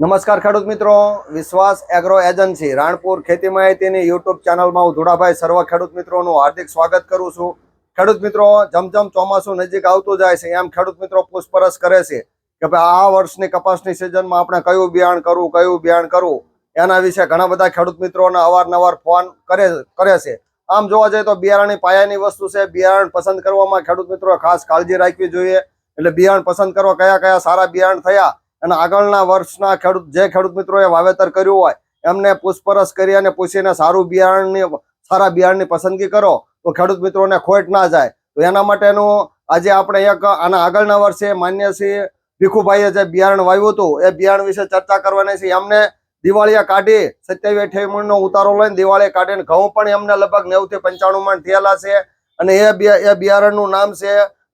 નમસ્કાર ખેડૂત મિત્રો. વિશ્વાસ એગ્રો એજન્સી, રાણપુર ખેતી માહિતીની યુટ્યુબ ચેનલમાં હું ધુડાભાઈ સર્વ ખેડૂત મિત્રોનું હાર્દિક સ્વાગત કરું છું. ખેડૂત મિત્રો, જમજમ ચોમાસું નજીક આવતું જાય છે, એમ ખેડૂત મિત્રો પૂછપરછ કરે છે કે ભાઈ આ વર્ષની કપાસની સિઝનમાં આપણે કયું બિયાણ કરવું, કયું બિયાણ કરવું? એના વિશે ઘણા બધા ખેડૂત મિત્રોને અવારનવાર ફોન કરે કરે છે. આમ જોવા જઈએ તો બિયારણની પાયાની વસ્તુ છે, બિયારણ પસંદ કરવામાં ખેડૂત મિત્રો ખાસ કાળજી રાખવી જોઈએ. એટલે બિયારણ પસંદ કરવા કયા કયા સારા બિયારણ થયા? અને આગળના વર્ષના ખેડૂત, જે ખેડૂત મિત્રોએ વાવેતર કર્યું હોય, એમને પૂછપરછ કરી અને પૂછીને સારું બિયારણની, સારા બિયારણની પસંદગી કરો, તો ખેડૂત મિત્રોને ખોટ ના જાય. તો એના માટેનું આજે આપણે એક આના આગળના વર્ષે માન્ય શ્રી ભીખુભાઈએ જે બિયારણ વાવ્યું હતું, એ બિયારણ વિશે ચર્ચા કરવાની છે. એમને દિવાળીએ કાઢી, સત્યાવીસ અઠ્યાવીસ મણનો ઉતારો લઈને દિવાળીએ કાઢીને ઘઉં પણ એમને લગભગ નેવું થી પંચાણું મણ થયેલા છે. અને એ એ બિયારણનું નામ છે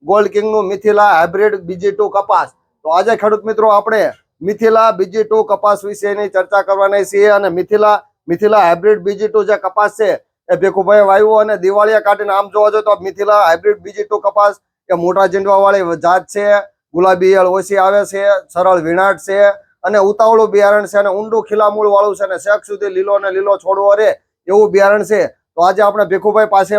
ગોલ્ડ કિંગનું મિથિલા હાઇબ્રિડ બીજી ટુ કપાસ. તો આજે ખેડૂત મિત્રો આપણે મિથિલા બીજી ટુ કપાસ વિશેની ચર્ચા કરવાની છીએ અને Mithila Mithila hybrid BG two જે કપાસ છે એ ભીખુભાઈ વાયુ અને દિવાળીએ કાઢીને આમ જોવા જોઈએ તો મિથિલા હાઇબ્રિડ બીજી ટુ કપાસ એ મોટા જીંડવા વાળી જાત છે, ગુલાબી ઈયળ ઓછી આવે છે, સરળ વિનાટ છે અને ઉતાવળું બિયારણ છે અને ઊંડું ખીલામૂળ વાળું છે અને શેક સુધી લીલો ને લીલો છોડવો રે એવું બિયારણ છે. તો આજે આપણે ભીખુભાઈ પાસે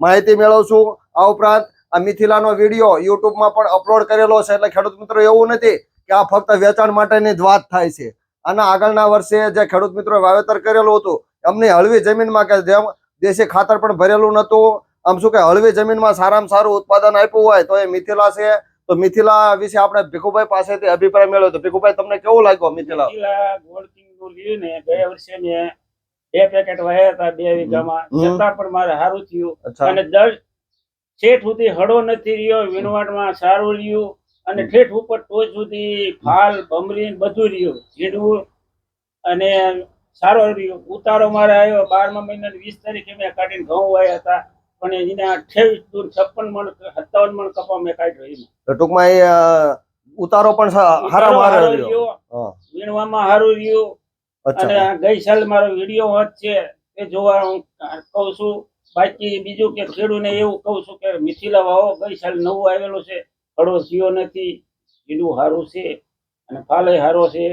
માહિતી મેળવશું. આ ઉપરાંત આ મિથિલાનો વીડિયો યુટ્યુબમાં પણ અપલોડ કરેલો છે એટલે ખેડૂત મિત્રો એવું નથી કે આ ફક્ત વેચાણ માટેની જ વાત થાય છે. આના આગળના વર્ષે જે ખેડૂત મિત્રો વાવેતર કરેલું હતું એમની હળવી જમીનમાં કે જેમ દેશી ખાતર પણ ભરેલું નહોતું આમ શું કે હળવી જમીનમાં સારામાં સારું ઉત્પાદન આપ્યું હોય તો એ મિથિલા છે. તો મિથિલા વિશે આપણે ભીખુભાઈ પાસેથી અભિપ્રાય મેળવ્યો તો ભીખુભાઈ તમને કેવું લાગ્યો મિથિલા? ગયા વર્ષે મેં બે પેકેટ વાયા હતા બે વીઘામાં. છતાં પણ મારે સારું થયું. અને દર ઠેઠ સુધી હળો નથી રહ્યો વિનવાડમાં સારું રહ્યું અને ઠેઠ ઉપર ટોચ સુધી ફાલ ભમરી બધું રહ્યું ઝીંડવું અને સારો રહ્યો. ઉતારો મારે આવ્યો બારમા મહિના વીસ તારીખે મેં કાઢીને ઘઉં વાયા હતા પણ એના અઠ્યાવીસ દૂર છપ્પન મણ સત્તાવન મણ કપા મેં કાઢ્યો એમાં. ટૂંકમાં એ ઉતારો પણ હારા મારે રહ્યો. વીણવામાં સારું રહ્યું. અને ગઈ સાલ મારો વીડિયો હોત છે એ જોવા હું કહું છું બાકી બીજું કે ખેડૂને એવું કહું છું કે મિથિલા વાવો ગઈ સાલ નવું આવેલું છે. પડોશીઓ નથી. કીડું સારું છે અને ફાલે સારો છે.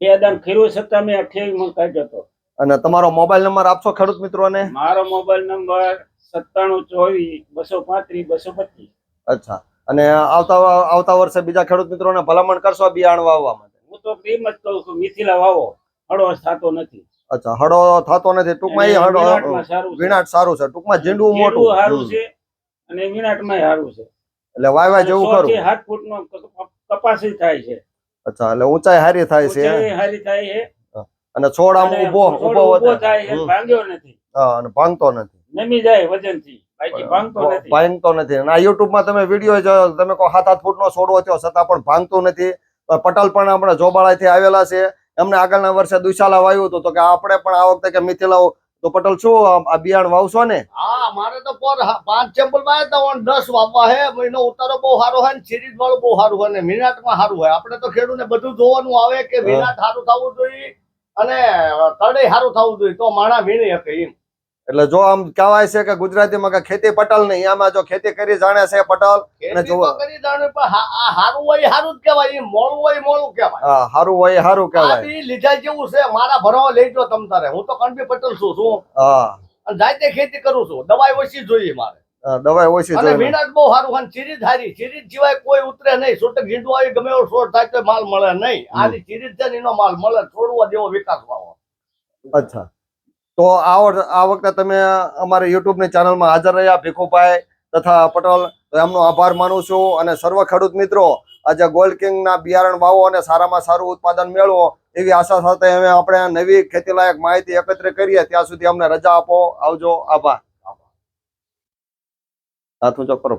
બે દાન ખેડૂત છતાં મેં અઠ્યાવીસ મણ કાઢ્યો હતો અને તમારો મોબાઈલ નંબર આપશો ખેડૂત મિત્રોને? મારો મોબાઈલ નંબર સત્તાણું ચોવીસ બસો પાંત્રીસ બસો પચીસ. અચ્છા. અને આવતા આવતા વર્ષે બીજા ખેડૂત મિત્રોને ભલામણ કરશો બિયારણ વાવવા માટે? હું તો એમ જ કહું છું મિથિલા વાવો. ખડો થતો નથી. અચ્છા હળો થતો નથી ટૂંકમાં એ હળો વિરાટમાં સારું છે. વિનાટ સારું છે ટૂંકમાં ઝીંડવું મોટું. સારું છે અને વિરાટમાં સારું છે. એટલે વાયવા જેવું સો થી ખરું સાત ફૂટનો કપાસી થાય છે. અચ્છા એટલે ઊંચાઈ હારી થાય છે હારી થાય છે. અને છોડ આમ ઊભો ઊભો. થાય છે ભાંગ્યો નથી. હા, અને ભાંગતો નથી. નમી જાય વજનથી. ભાંગતો નથી. આ યુટ્યુબમાં તમે વીડિયો તમે કહો સાત આઠ ફૂટનો છોડવો થયો છતાં પણ ભાંગતો નથી. પટલ પણ આપણે જોબાળાથી આવેલા છે. એમને આગળના વર્ષે દુશાલા વાવ્યું હતું તો કે આપણે પણ આ વખતે કે મિથિલા તો પટલ શું આ- બિયાણ વાવશો ને? હા મારે તો પર પાંચ ચેમ્પલમાં તો દસ વાવવા હે મહિનો ઉતારો બહુ સારો હોય ને સિરીઝ વાળું બહુ સારું હોય ને મિનાટમાં સારું હોય. આપણે તો ખેડૂતને બધું જોવાનું આવે કે વિરાટ સારું થવું જોઈએ અને તળે સારું થવું જોઈએ તો માણા વીણી શકે એમ. એટલે જો આમ કહેવાય છે કે ગુજરાતીમાં કે ખેતી પટલ નહીં આમાં જો ખેતી કરી જાણે છે પટલ અને જોવા- કરી જાણે પણ આ સારું હોય સારું જ કહેવાય મોડું હોય મોડું કહેવાય. હા, સારું હોય આ કહેવાય. લીધા જેવું છે મારા ભરવા લેજો તમ તારે. હું તો કણબી પટલ છું શું? હા. અને જાતે ખેતી કરું છું. દવાઈ ઓછી જોઈએ મારે. દવાઈ ઓછી જોઈએ. વિનાટ બહુ સારું અને સિરીઝ હારી. ચીરીજ સિવાય કોઈ ઉતરે નહીં. છૂટક ઝીંડું આવી ગમે એવો શોર્ટ થાય તો માલ મળે નહીં. આની સિરીઝ છે એનો માલ મળે છોડવા જેવો વિકાસ વાળો અચ્છા. તો આ વખતે તમે અમારી યુટ્યુબની ચેનલમાં હાજર રહ્યા ભીખુભાઈ તથા પટેલ. એમનો આભાર માનું છું અને સર્વ ખેડૂત મિત્રો, આજે ગોલ્ડ કિંગ ના બિયારણ વાવો અને સારામાં સારું ઉત્પાદન મેળવો એવી આશા સાથે હવે આપણે નવી ખેતીલાયક માહિતી એકત્રિત કરીએ. ત્યાં સુધી અમને રજા આપો. આવજો. આભાર. હાથ ઊંચો કરો